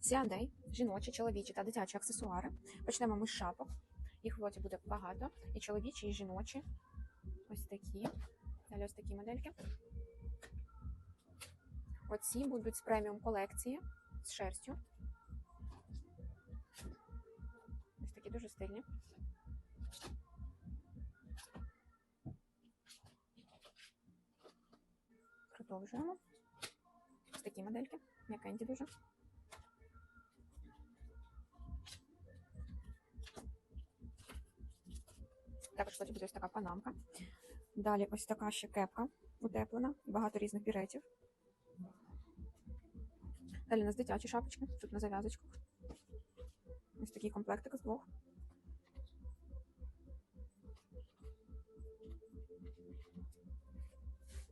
Сіандей, жіночі, чоловічі та дитячі аксесуари. Почнемо ми з шапок. Їх в лоті буде багато. І чоловічі, і жіночі. Ось такі. Далі ось такі модельки. Оці будуть з преміум колекції з шерстю. Ось такі дуже стильні. Продовжуємо. Ось такі модельки. М'якенькі дуже. Також кстати, буде ось така панамка. Далі ось така ще кепка утеплена, багато різних біретів. Далі у нас дитячі шапочки, тут на зав'язочках. Ось такий комплектик з двох.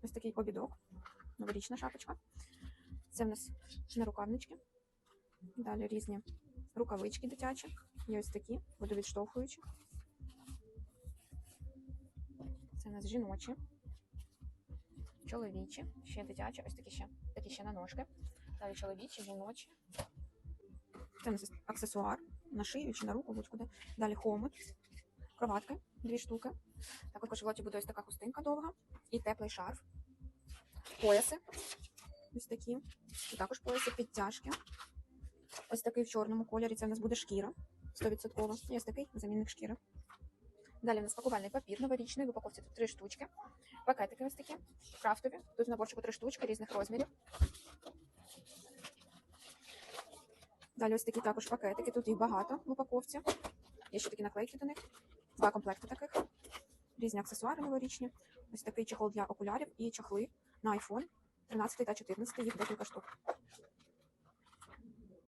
Ось такий обідок, новорічна шапочка. Це в нас нарукавнички. Далі різні рукавички дитячі. Є ось такі, водовідштовхуючі. У нас жіночі, чоловічі, ще дитячі, ось такі ще, такі ще на ножки. Далі чоловічі, жіночі. Це у нас аксесуар на шию чи на руку, будь-куди. Далі хомут, кроватки, дві штуки. Також в лоті буде ось така хустинка довга і теплий шарф. Пояси. Ось такі. І також пояси підтяжки. Ось такий в чорному кольорі. Це у нас буде шкіра 100%. І ось такий замінник шкіри. Далі у нас пакувальний папір новорічний. В упаковці тут три штучки. Пакетики ось такі, крафтові. Тут в наборчику три штучки різних розмірів. Далі ось такі також пакетики. Тут їх багато в упаковці. Є ще такі наклейки до них. Два комплекти таких. Різні аксесуари новорічні. Ось такий чехол для окулярів і чохли на iPhone 13 та 14. Їх декілька штук.